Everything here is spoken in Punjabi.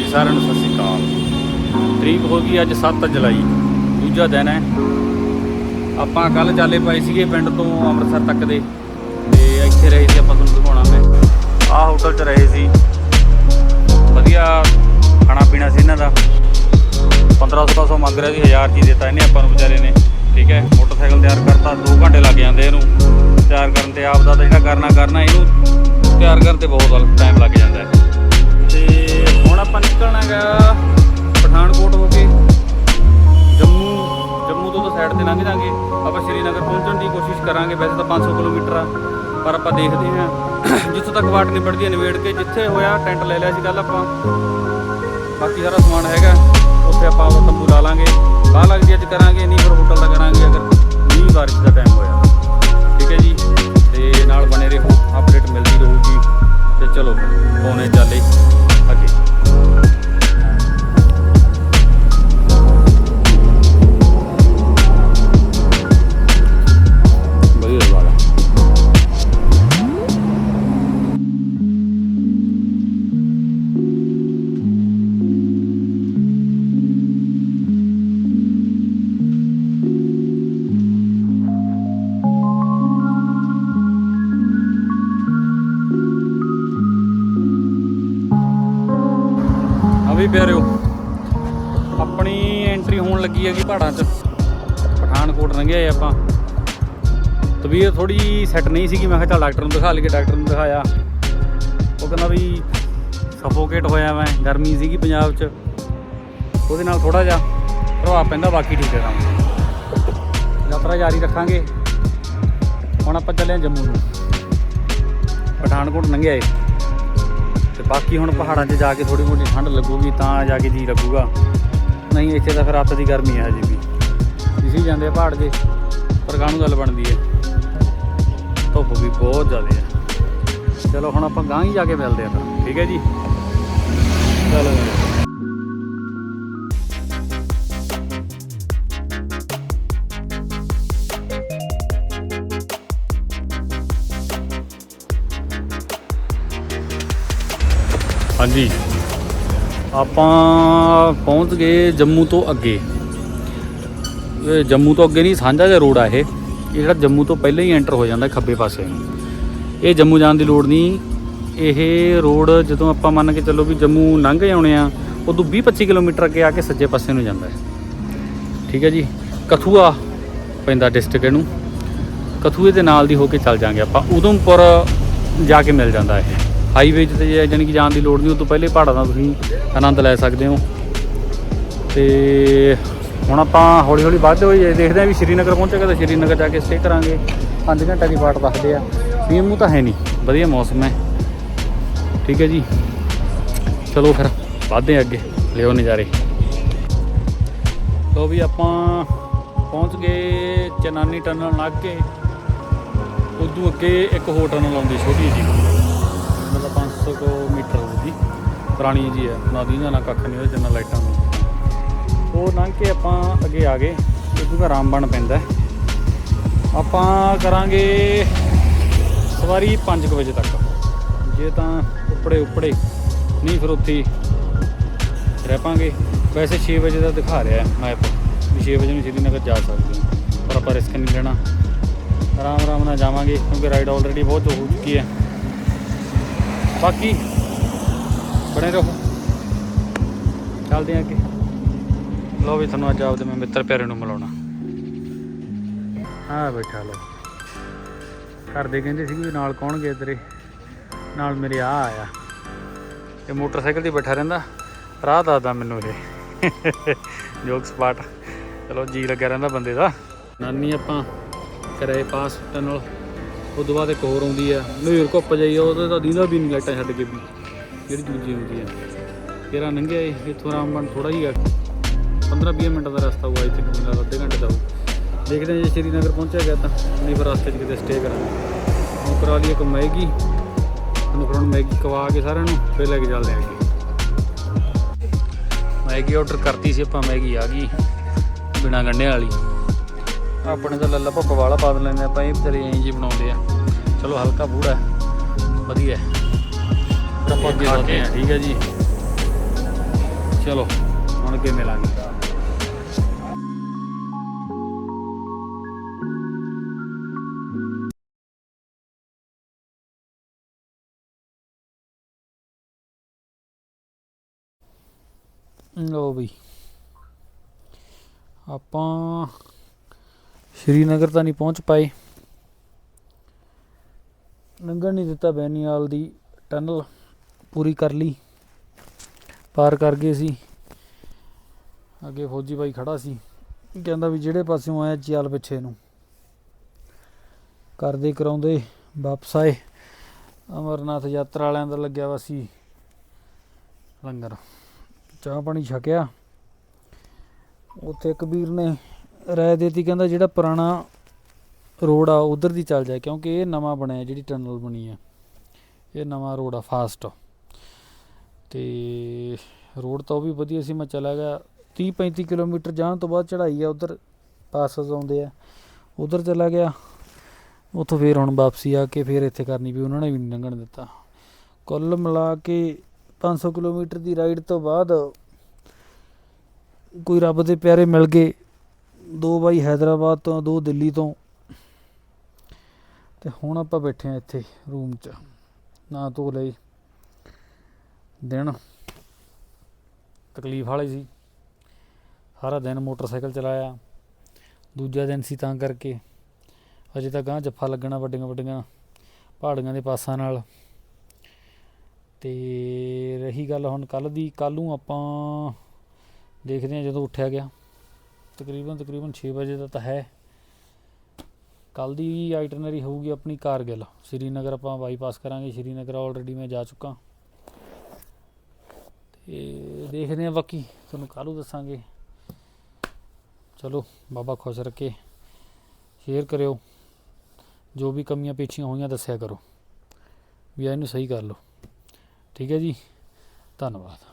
ਜੀ, ਸਾਰਿਆਂ ਨੂੰ ਸਤਿ ਸ਼੍ਰੀ ਅਕਾਲ। ਤਰੀਕ ਹੋ ਗਈ ਅੱਜ 7 ਜੁਲਾਈ, ਦੂਜਾ ਦਿਨ ਹੈ। ਆਪਾਂ ਕੱਲ ਚਾਲੇ ਪਾਏ ਸੀਗੇ ਪਿੰਡ ਤੋਂ ਅੰਮ੍ਰਿਤਸਰ ਤੱਕ ਦੇ। ਤੇ ਇੱਥੇ ਰਹੇ ਸੀ ਆਪਾਂ ਤੁਹਾਨੂੰ ਦਿਖਾਉਣਾ ਮੈਂ। ਆਹ ਹੋਟਲ 'ਚ ਰਹੇ ਸੀ। ਵਧੀਆ ਖਾਣਾ ਪੀਣਾ ਸੀ ਇਹਨਾਂ ਦਾ। 1500 ਸੌ ਮੰਗ ਰਿਹਾ ਸੀ 1000 ਜੀ ਦਿੱਤਾ ਇਹਨੇ ਆਪਾਂ ਨੂੰ ਵਿਚਾਰੇ ਨੇ। ਠੀਕ ਹੈ, ਮੋਟਰਸਾਈਕਲ ਤਿਆਰ ਕਰਤਾ 2 ਘੰਟੇ ਲੱਗ ਜਾਂਦੇ ਇਹਨੂੰ। ਤਿਆਰ ਕਰਨ ਤੇ ਆਪ ਦਾ ਤਾਂ ਜਿਹੜਾ ਕਰਨਾ ਕਰਨਾ, ਇਹਨੂੰ ਤਿਆਰ ਕਰਨ ਤੇ ਬਹੁਤ ਟਾਈਮ ਲੱਗ ਜਾਂਦਾ ਹੈ। ਹੁਣ ਆਪਾਂ ਨਿਕਲਣਾ ਹੈਗਾ ਪਠਾਨਕੋਟ ਹੋ ਕੇ। ਜੰਮੂ ਜੰਮੂ ਤੋਂ ਤਾਂ ਸਾਈਡ ਤੇ ਲੰਘ ਜਾਾਂਗੇ। ਆਪਾਂ ਸ਼੍ਰੀਨਗਰ ਪਹੁੰਚਣ ਦੀ ਕੋਸ਼ਿਸ਼ ਕਰਾਂਗੇ, ਵੈਸੇ ਤਾਂ 500 ਕਿਲੋਮੀਟਰ ਆ, ਪਰ ਆਪਾਂ ਦੇਖਦੇ ਹਾਂ। ਜਿੱਥੋਂ ਤੱਕ ਵਾਟ ਨਿਬੜਦੀ ਹੈ, ਨਿਬੇੜ ਕੇ ਜਿੱਥੇ ਹੋਇਆ, ਟੈਂਟ ਲੈ ਲਿਆ ਸੀ ਕੱਲ ਆਪਾਂ। ਬਾਕੀ ਸਾਰਾ ਸਮਾਨ ਹੈਗਾ, ਉੱਥੇ ਆਪਾਂ ਉਹ ਤੰਬੂ ਲਾ ਲਾਂਗੇ। ਬਾਹ ਲੱਗਦੀ ਅੱਜ ਕਰਾਂਗੇ, ਨਹੀਂ ਫਿਰ ਹੋਟਲ ਦਾ ਪਿਆਰਿਓ। ਆਪਣੀ ਐਂਟਰੀ ਹੋਣ ਲੱਗੀ ਹੈਗੀ ਪਹਾੜਾਂ 'ਚ। ਪਠਾਨਕੋਟ ਲੰਘਿਆ ਆਪਾਂ। ਤਬੀਅਤ ਥੋੜੀ ਸੈੱਟ ਨਹੀਂ ਸੀਗੀ। ਮੈਂ ਕਿਹਾ ਚੱਲ ਡਾਕਟਰ ਨੂੰ ਦਿਖਾ ਲਈਏ। ਡਾਕਟਰ ਨੂੰ ਦਿਖਾਇਆ। ਉਹ ਕਹਿੰਦਾ ਵੀ ਸਫੋਕੇਟ ਹੋਇਆ ਮੈਂ। ਗਰਮੀ ਸੀਗੀ ਪੰਜਾਬ 'ਚ। ਉਹਦੇ ਨਾਲ ਥੋੜਾ ਜਿਹਾ ਪ੍ਰਭਾਵ ਪੈਂਦਾ। ਬਾਕੀ ਠੀਕ ਹੈ ਕੰਮ। ਯਾਤਰਾ ਜਾਰੀ ਰੱਖਾਂਗੇ। ਹੁਣ ਆਪਾਂ ਚੱਲੇ ਜੰਮੂ ਨੂੰ। ਪਠਾਨਕੋਟ ਲੰਘਿਆ ਏ ਤੇ ਬਾਕੀ ਹੁਣ ਪਹਾੜਾਂ 'ਚ ਜਾ ਕੇ ਥੋੜੀ ਮੋਟੀ ਠੰਡ ਲੱਗੂਗੀ ਤਾਂ ਜਾ ਕੇ ਜੀ ਲੱਗੂਗਾ। ਨਹੀਂ, ਇੱਥੇ ਤਾਂ ਫਿਰ ਰਾਤ ਦੀ ਗਰਮੀ ਹੈ ਹਜੇ ਵੀ। ਇਸੇ ਜਾਂਦੇ ਆ ਪਹਾੜ 'ਤੇ ਪਰ ਕਾਹਨੂੰ ਗੱਲ ਬਣਦੀ ਹੈ? ਧੁੱਪ ਵੀ ਬਹੁਤ ਜ਼ਿਆਦਾ ਹੈ। ਚਲੋ, ਹੁਣ ਆਪਾਂ ਗਾਂ ਹੀ ਜਾ ਕੇ ਮਿਲਦੇ ਆ ਫਿਰ। ਠੀਕ ਹੈ ਜੀ? ਚਲੋ ਹਾਂਜੀ। ਆਪਾਂ ਪਹੁੰਚ ਗਏ ਜੰਮੂ ਤੋਂ ਅੱਗੇ। ਇਹ ਜੰਮੂ ਤੋਂ ਅੱਗੇ ਨਹੀਂ, ਸਾਂਝਾ ਜਿਹਾ ਰੋਡ ਆ ਇਹ। ਇਹ ਜਿਹੜਾ ਜੰਮੂ ਤੋਂ ਪਹਿਲਾਂ ਹੀ ਐਂਟਰ ਹੋ ਜਾਂਦਾ ਖੱਬੇ ਪਾਸੇ ਨੂੰ। ਇਹ ਜੰਮੂ ਜਾਣ ਦੀ ਲੋੜ ਨਹੀਂ। ਇਹ ਰੋਡ ਜਦੋਂ ਆਪਾਂ ਮੰਨ ਕੇ ਚੱਲੋ ਵੀ ਜੰਮੂ ਲੰਘ ਆਉਣੇ ਆ, ਉਦੋਂ 20 25 ਕਿਲੋਮੀਟਰ ਅੱਗੇ ਆ ਕੇ ਸੱਜੇ ਪਾਸੇ ਨੂੰ ਜਾਂਦਾ ਹੈ। ਠੀਕ ਹੈ ਜੀ। ਕਥੂਆ ਪੈਂਦਾ ਡਿਸਟ੍ਰਿਕਟ ਇਹਨੂੰ। ਕਥੂਏ ਦੇ ਨਾਲ ਦੀ ਹੋ ਕੇ ਚੱਲ ਜਾਾਂਗੇ ਆਪਾਂ। ਉਧਮਪੁਰ ਜਾ ਕੇ ਮਿਲ ਜਾਂਦਾ ਇਹ। ਹਾਈਵੇ 'ਤੇ ਜੇ ਜਾਣੀ ਕਿ ਜਾਣ ਦੀ ਲੋੜ ਨਹੀਂ, ਉਹ ਤੋਂ ਪਹਿਲੇ ਪਹਾੜਾਂ ਦਾ ਤੁਸੀਂ ਆਨੰਦ ਲੈ ਸਕਦੇ ਹੋ। ਤੇ ਹੁਣ ਆਪਾਂ ਹੌਲੀ ਹੌਲੀ ਵੱਧਦੇ ਹੋਏ ਦੇਖਦੇ ਆ ਵੀ ਸ਼੍ਰੀਨਗਰ ਪਹੁੰਚੇਗਾ ਤਾਂ ਸ਼੍ਰੀਨਗਰ ਜਾ ਕੇ ਸਟੇ ਕਰਾਂਗੇ। 5 ਘੰਟੇ ਦੀ ਬਾਟ ਦੱਸਦੇ ਆ। ਮੀਂਹ ਮੂੰਹ ਤਾਂ ਹੈ ਨਹੀਂ। ਵਧੀਆ ਮੌਸਮ ਹੈ। ਠੀਕ ਹੈ ਜੀ। ਚਲੋ ਫਿਰ, ਵੱਧਦੇ ਆ ਅੱਗੇ। ਲਿਓ ਨਜ਼ਾਰੇ। ਲੋ ਵੀ ਆਪਾਂ ਪਹੁੰਚ ਗਏ ਚਨਾਨੀ ਟਨਲ ਲੱਗ ਕੇ। ਉਦੋਂ ਅੱਗੇ ਇੱਕ ਹੋਰ ਟਨਲ ਆਉਂਦੀ, ਛੋਟੀ ਜੀ ਮਤਲਬ 500 ਕੁ ਮੀਟਰ ਹੋਊਗੀ ਪੁਰਾਣੀ ਜੀ ਹੈ, ਨਾ ਦੀ ਨਾ ਕੱਖ ਨਹੀਂ ਉਹਦੇ ਜਿੰਨਾ ਲਾਈਟਾਂ ਨੂੰ। ਉਹ ਲੰਘ ਕੇ ਆਪਾਂ ਅੱਗੇ ਆ ਗਏ ਕਿਉਂਕਿ ਦਾ ਰਾਮਬਣ ਪੈਂਦਾ ਆਪਾਂ ਕਰਾਂਗੇ ਸਵਾਰੀ 5 ਵਜੇ ਤੱਕ। ਜੇ ਤਾਂ ਉੱਪੜੇ ਉੱਪੜੇ ਨਹੀਂ ਫਿਰ ਉੱਥੇ ਰਹਿ ਪਾਂਗੇ। ਵੈਸੇ 6 ਵਜੇ ਦਾ ਦਿਖਾ ਰਿਹਾ ਮੈਪ ਵੀ 6 ਵਜੇ ਨੂੰ ਸ਼੍ਰੀਨਗਰ ਜਾ ਸਕਦੇ ਹਾਂ। ਪਰ ਆਪਾਂ ਰਿਸਕ ਨਹੀਂ ਲੈਣਾ। ਆਰਾਮ ਆਰਾਮ ਨਾਲ ਜਾਵਾਂਗੇ, ਕਿਉਂਕਿ ਰਾਈਡ ਆਲਰੇਡੀ ਬਹੁਤ ਹੋ ਚੁੱਕੀ ਹੈ। ਬਾਕੀ ਬਣੇ ਰਹੋ। ਚੱਲਦੇ ਹਾਂ ਅੱਗੇ। ਲੋ ਵੀ ਤੁਹਾਨੂੰ ਅੱਜ ਆਪਦੇ ਮੈਂ ਮਿੱਤਰ ਪਿਆਰੇ ਨੂੰ ਮਿਲਾਉਣਾ। ਆ ਬੈਠਾ ਲੋ ਘਰ ਦੇ ਕਹਿੰਦੇ ਸੀ ਵੀ ਨਾਲ ਕੌਣ ਗਏ ਤੇਰੇ? ਨਾਲ ਮੇਰੇ ਆ ਆਇਆ। ਇਹ ਮੋਟਰਸਾਈਕਲ ਤੇ ਬੈਠਾ ਰਹਿੰਦਾ। ਰਾਹ ਦੱਸਦਾ ਮੈਨੂੰ ਇਹ। Joke spot. ਚਲੋ ਜੀ ਲੱਗਿਆ ਰਹਿੰਦਾ ਬੰਦੇ ਦਾ। ਨਾਨੀ ਆਪਾਂ ਕਰਾਏ ਪਾਸ ਟਨਲ ਉਹ ਤੋਂ ਬਾਅਦ ਇੱਕ ਹੋਰ ਆਉਂਦੀ ਆ ਨੂਰ ਘੁੱਪ ਜਾਈ ਆ, ਉਹਦੇ ਤਾਂ ਦੀਂਦਾ ਵੀ ਨਹੀਂ ਲਾਈਟਾਂ ਛੱਡ ਕੇ ਵੀ ਜਿਹੜੀ ਦੂਜੀ ਆਉਂਦੀ ਆ। ਤੇਰਾ ਲੰਘਿਆ ਇਹ ਇੱਥੋਂ ਆਰਾਮਬਨ ਥੋੜਾ ਜਿਹਾ। ਆ 15-20 ਮਿੰਟ ਦਾ ਰਸਤਾ ਹੋਊਗਾ ਇੱਥੇ ਨੂੰ ਮੇਰਾ ਅੱਧੇ ਘੰਟੇ ਦਾ ਹੋਊ ਦੇਖਦੇ ਹਾਂ ਜੇ ਸ਼੍ਰੀਨਗਰ ਪਹੁੰਚਿਆ ਗਿਆ ਤਾਂ ਨਹੀਂ ਫਿਰ ਰਸਤੇ 'ਚ ਕਿਤੇ ਸਟੇ ਕਰਾਂਗੇ। ਹੁਣ ਕਰਾ ਲਈ ਇੱਕ ਮੈਗੀ ਹੁਣ ਫਿਰ ਮੈਗੀ ਕਵਾ ਕੇ ਸਾਰਿਆਂ ਨੂੰ ਫਿਰ ਲੈ ਕੇ ਚੱਲਦੇ ਆਂਗੇ ਮੈਗੀ ਆਰਡਰ ਕਰਤੀ ਸੀ ਆਪਾਂ ਮੈਗੀ ਆ ਗਈ ਬਿਨਾ ਗੰਢੇ ਵਾਲੀ। ਆਪਣੇ ਤਾਂ ਲੱਲਾ ਭੁੱਪ ਵਾਲਾ ਪਾ ਲੈਂਦੇ ਆਪਾਂ ਇਹ ਵਿਚਾਰੇ ਐਂ ਜੀ ਬਣਾਉਂਦੇ ਆ। ਚਲੋ, ਹਲਕਾ ਬੂੜਾ ਵਧੀਆ ਹੈ। ਫਿਰ ਆਪਾਂ ਅੱਗੇ ਵਧਦੇ ਹਾਂ, ਠੀਕ ਹੈ ਜੀ। ਚਲੋ, ਹੁਣ ਕੇ ਮਿਲਾਂਗੇ ਲੋ ਬਈ। ਆਪਾਂ ਸ਼੍ਰੀਨਗਰ ਤਾਂ ਨਹੀਂ ਪਹੁੰਚ ਪਾਏ। ਲੰਘਣ ਨਹੀਂ ਦਿੱਤਾ ਬੈਨੀਵਾਲ ਦੀ ਟਨਲ, ਪੂਰੀ ਕਰ ਲਈ। ਪਾਰ ਕਰ ਗਏ ਸੀ। ਅੱਗੇ ਫੌਜੀ ਭਾਈ ਖੜਾ ਸੀ। ਕਹਿੰਦਾ ਵੀ ਜਿਹੜੇ ਪਾਸਿਓਂ ਆਇਆ ਚੱਲ ਪਿੱਛੇ ਨੂੰ। ਕਰਦੇ ਕਰਾਉਂਦੇ ਵਾਪਸ ਆਏ। ਅਮਰਨਾਥ ਯਾਤਰਾ ਵਾਲਿਆਂ ਦਾ ਲੱਗਿਆ ਵਾ ਸੀ ਲੰਗਰ। ਚਾਹ ਪਾਣੀ ਛਕਿਆ। ਉੱਥੇ ਕਬੀਰ ਨੇ ਰਾਏ ਦੇਤੀ, ਕਹਿੰਦਾ ਜਿਹੜਾ ਪੁਰਾਣਾ ਰੋਡ ਆ, ਉਧਰ ਦੀ ਚੱਲ ਜਾਏ, ਕਿਉਂਕਿ ਇਹ ਨਵਾਂ ਬਣਿਆ, ਜਿਹੜੀ ਟਨਲ ਬਣੀ ਆ। ਇਹ ਨਵਾਂ ਰੋਡ ਆ ਫਾਸਟ ਤੇ ਰੋਡ ਤਾਂ ਉਹ ਵੀ ਵਧੀਆ ਸੀ, ਮੈਂ ਚਲਾ ਗਿਆ। 30 35 ਕਿਲੋਮੀਟਰ ਜਾਣ ਤੋਂ ਬਾਅਦ ਚੜ੍ਹਾਈ ਆ, ਉਧਰ ਪਾਸਸ ਆਉਂਦੇ ਆ। ਉਧਰ ਚਲਾ ਗਿਆ। ਉੱਥੋਂ ਫੇਰ ਹੁਣ ਵਾਪਸੀ ਆ ਕੇ ਫੇਰ ਇੱਥੇ ਕਰਨੀ ਵੀ, ਉਹਨਾਂ ਨੇ ਵੀ ਨਹੀਂ ਲੰਘਣ ਦਿੱਤਾ। ਕੁੱਲ ਮਿਲਾ ਕੇ 500 ਕਿਲੋਮੀਟਰ ਦੀ ਰਾਈਡ ਤੋਂ ਬਾਅਦ ਕੋਈ ਰੱਬ ਦੇ ਪਿਆਰੇ ਮਿਲ ਗਏ। ਦੋ ਬਾਈ ਹੈਦਰਾਬਾਦ ਤੋਂ, ਦੋ ਦਿੱਲੀ ਤੋਂ। ਤੇ ਹੁਣ ਆਪਾਂ ਬੈਠੇ ਆ ਇੱਥੇ ਰੂਮ 'ਚ। ਨਾ ਧੋ ਲਈ ਦਿਨ ਤਕਲੀਫ ਵਾਲੇ ਸੀ। ਸਾਰਾ ਦਿਨ ਮੋਟਰਸਾਈਕਲ ਚਲਾਇਆ। ਦੂਜਾ ਦਿਨ ਸੀ ਤਾਂ ਕਰਕੇ। ਅਜੇ ਤਾਂ ਗਾਂ ਜੱਫਾ ਲੱਗਣਾ ਵੱਡੀਆਂ ਵੱਡੀਆਂ ਪਹਾੜੀਆਂ ਦੇ ਪਾਸਾਂ ਨਾਲ। ਤੇ ਰਹੀ ਗੱਲ ਹੁਣ ਕੱਲ ਦੀ। ਕੱਲ ਨੂੰ ਆਪਾਂ ਦੇਖਦੇ ਹਾਂ ਜਦੋਂ ਉੱਠਿਆ ਗਿਆ। ਤਕਰੀਬਨ ਤਕਰੀਬਨ 6 ਵਜੇ ਦਾ ਤਾਂ ਹੈ। ਕੱਲ ਦੀ ਆਈਟਨਰੀ ਹੋਊਗੀ ਆਪਣੀ ਕਾਰਗਿਲ। ਸ਼੍ਰੀਨਗਰ ਆਪਾਂ ਬਾਈਪਾਸ ਕਰਾਂਗੇ। ਸ਼੍ਰੀਨਗਰ ਆਲਰੇਡੀ ਮੈਂ ਜਾ ਚੁੱਕਾ। ਤੇ ਦੇਖਦੇ ਹਾਂ ਬਾਕੀ। ਤੁਹਾਨੂੰ ਕੱਲ੍ਹ ਦੱਸਾਂਗੇ। ਚਲੋ, ਬਾਬਾ ਖੁਸ਼ ਰੱਖੇ। ਸ਼ੇਅਰ ਕਰਿਓ। ਜੋ ਵੀ ਕਮੀਆਂ ਪੇਛੀਆਂ ਹੋਈਆਂ ਦੱਸਿਆ ਕਰੋ। ਵੀ ਇਹਨੂੰ ਸਹੀ ਕਰ ਲਓ। ਠੀਕ ਹੈ ਜੀ? ਧੰਨਵਾਦ।